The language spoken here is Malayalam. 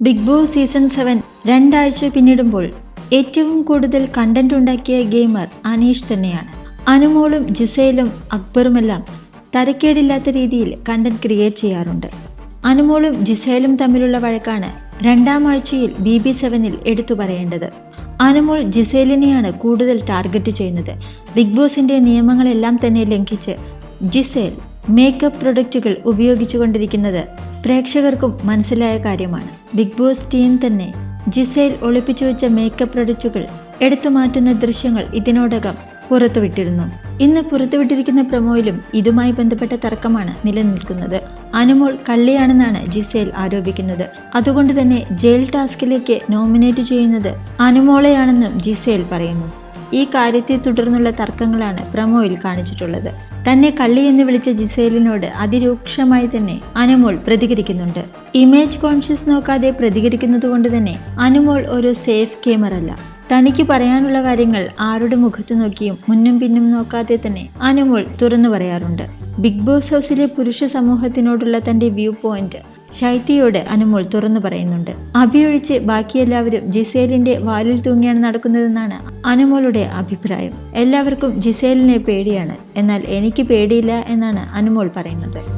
ബിഗ് ബോസ് സീസൺ സെവൻ രണ്ടാഴ്ച പിന്നിടുമ്പോൾ ഏറ്റവും കൂടുതൽ കണ്ടന്റ് ഉണ്ടാക്കിയ ഗെയിമർ അനീഷ് തന്നെയാണ്. അനുമോളും ജിസയിലും അക്ബറുമെല്ലാം തരക്കേടില്ലാത്ത രീതിയിൽ കണ്ടന്റ് ക്രിയേറ്റ് ചെയ്യാറുണ്ട്. അനുമോളും ജിസയിലും തമ്മിലുള്ള വഴക്കാണ് രണ്ടാം ആഴ്ചയിൽ ബി ബി സെവനിൽ എടുത്തു പറയേണ്ടത്. അനുമോൾ ജിസേലിനെയാണ് കൂടുതൽ ടാർഗറ്റ് ചെയ്യുന്നത്. ബിഗ് ബോസിന്റെ നിയമങ്ങളെല്ലാം തന്നെ ലംഘിച്ച് ജിസേൽ മേക്കപ്പ് പ്രൊഡക്റ്റുകൾ ഉപയോഗിച്ചുകൊണ്ടിരിക്കുന്നത് പ്രേക്ഷകർക്കും മനസ്സിലായ കാര്യമാണ്. ബിഗ് ബോസ് ടീം തന്നെ ജിസേൽ ഒളിപ്പിച്ചു വെച്ച മേക്കപ്പ് പ്രൊഡക്റ്റുകൾ എടുത്തു മാറ്റുന്ന ദൃശ്യങ്ങൾ ഇതിനോടകം പുറത്തുവിട്ടിരുന്നു. ഇന്ന് പുറത്തുവിട്ടിരിക്കുന്ന പ്രൊമോയിലും ഇതുമായി ബന്ധപ്പെട്ട തർക്കമാണ് നിലനിൽക്കുന്നത്. അനുമോൾ കള്ളിയാണെന്നാണ് ജിസേൽ ആരോപിക്കുന്നത്. അതുകൊണ്ട് തന്നെ ജയിൽ ടാസ്കിലേക്ക് നോമിനേറ്റ് ചെയ്യുന്നത് അനുമോളെയാണെന്നും ജിസേൽ പറയുന്നു. ഈ കാര്യത്തെ തുടർന്നുള്ള തർക്കങ്ങളാണ് പ്രമോയിൽ കാണിച്ചിട്ടുള്ളത്. തന്നെ കള്ളി എന്ന് വിളിച്ച ജിസേലിനോട് അതിരൂക്ഷമായി തന്നെ അനുമോൾ പ്രതികരിക്കുന്നുണ്ട്. ഇമേജ് കോൺഷ്യസ് നോക്കാതെ പ്രതികരിക്കുന്നത് കൊണ്ട് തന്നെ അനുമോൾ ഒരു സേഫ് ഗെയിമർ അല്ല. തനിക്ക് പറയാനുള്ള കാര്യങ്ങൾ ആരുടെ മുഖത്ത് നോക്കിയും മുന്നും പിന്നും നോക്കാതെ തന്നെ അനുമോൾ തുറന്നു പറയാറുണ്ട്. ബിഗ് ബോസ് ഹൗസിലെ പുരുഷ സമൂഹത്തിനോടുള്ള തന്റെ വ്യൂ പോയിന്റ് ശൈത്യയോട് അനുമോൾ തുറന്നു പറയുന്നുണ്ട്. അഭിയൊഴിച്ച് ബാക്കിയെല്ലാവരും ജിസേലിന്റെ വാലിൽ തൂങ്ങിയാണ് നടക്കുന്നതെന്നാണ് അനുമോളുടെ അഭിപ്രായം. എല്ലാവർക്കും ജിസേലിനെ പേടിയാണ്. എന്നാൽ എനിക്ക് പേടിയില്ല എന്നാണ് അനുമോൾ പറയുന്നത്.